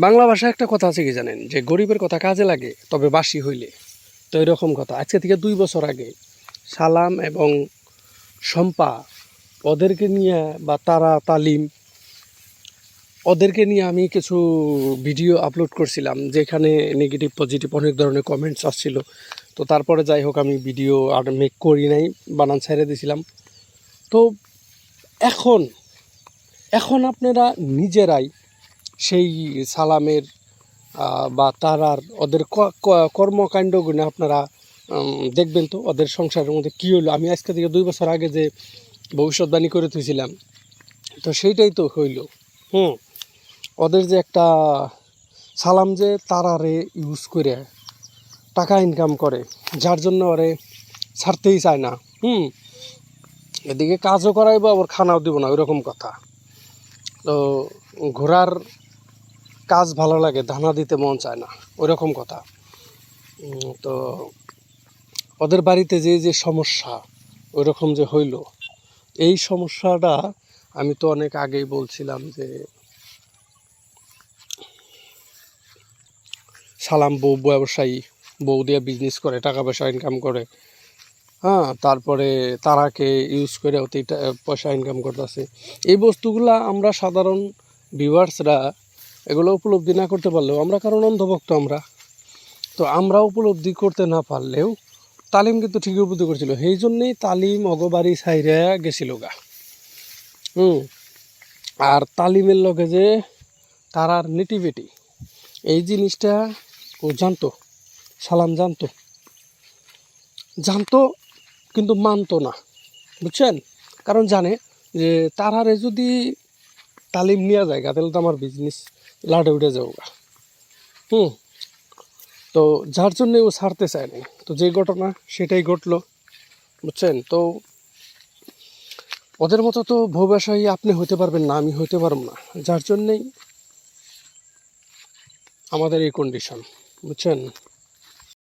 বাংলা ভাষায় একটা কথা আছে কি জানেন? যে গরিবের কথা কাজে লাগে, তবে বাসি হইলে। তো এরকম কথা। আজকে থেকে দুই বছর আগে সালাম এবং শম্পা ওদেরকে নিয়ে বা তারা তালিম ওদেরকে নিয়ে আমি কিছু ভিডিও আপলোড করছিলাম, যেখানে নেগেটিভ পজিটিভ অনেক ধরনের কমেন্টস আসছিল। তো তারপরে যাই হোক, আমি ভিডিও আর মেক করি নাই, বানান ছেড়ে দিয়েছিলাম তো এখন এখন আপনারা নিজেরাই সেই সালামের বা তারার ওদের কর্মকাণ্ডগুলো আপনারা দেখবেন তো ওদের সংসারের মধ্যে কী হলো আমি আজকে থেকে দুই বছর আগে যে ভবিষ্যৎবাণী করে তুইছিলাম তো সেইটাই তো হইল। হুম, ওদের যে একটা সালাম যে তারারে ইউজ করে টাকা ইনকাম করে, যার জন্য ওরে ছাড়তেই চায় না। হুম, এদিকে কাজও করাইবো, আবার খানাও দিব না, ওইরকম কথা। তো ঘোড়ার কাজ ভালো লাগে দানা দিতে মন চায় না ওইরকম কথা। তো ওদের বাড়িতে যে যে সমস্যা ওইরকম যে হইল, এই সমস্যাটা আমি তো অনেক আগেই বলছিলাম যে, সালাম বউ, ব্যবসায়ী, বউ দিয়ে বিজনেস করে, টাকা পয়সা ইনকাম করে। হ্যাঁ তারপরে তারাকে ইউজ করে অতি পয়সা ইনকাম করতেছে। এই বস্তুগুলা আমরা সাধারণ ভিউয়ার্সরা এগুলো উপলব্ধি না করতে পারলেও আমরা কারণ অন্ধভক্ত আমরা। তো আমরা উপলব্ধি করতে না পারলেও তালিম কিন্তু ঠিকই উপলব্ধি করছিল। সেই জন্যেই তালিম অগবাড়ি সাইরে গেছিল গা। হুম। আর তালিমের লগে যে তারার নেটিভিটি এই জিনিসটা ও জানতো সালাম জানতো। জানতো কিন্তু মানতো না বুঝছেন? কারণ জানে যে তারারে যদি তালিম নেওয়া যায় গা, তাহলে তো আমার বিজনেস লাডে উঠে যাও গা। হুম। তো যার জন্যে ও ছাড়তে চায়নি। তো যে ঘটনা, সেটাই ঘটলো। বুঝছেন? তো ওদের মতো তো ব্যবসায়ী আপনি হতে পারবেন না, আমি হতে পারব না। যার জন্যেই আমাদের এই কন্ডিশন বুঝছেন?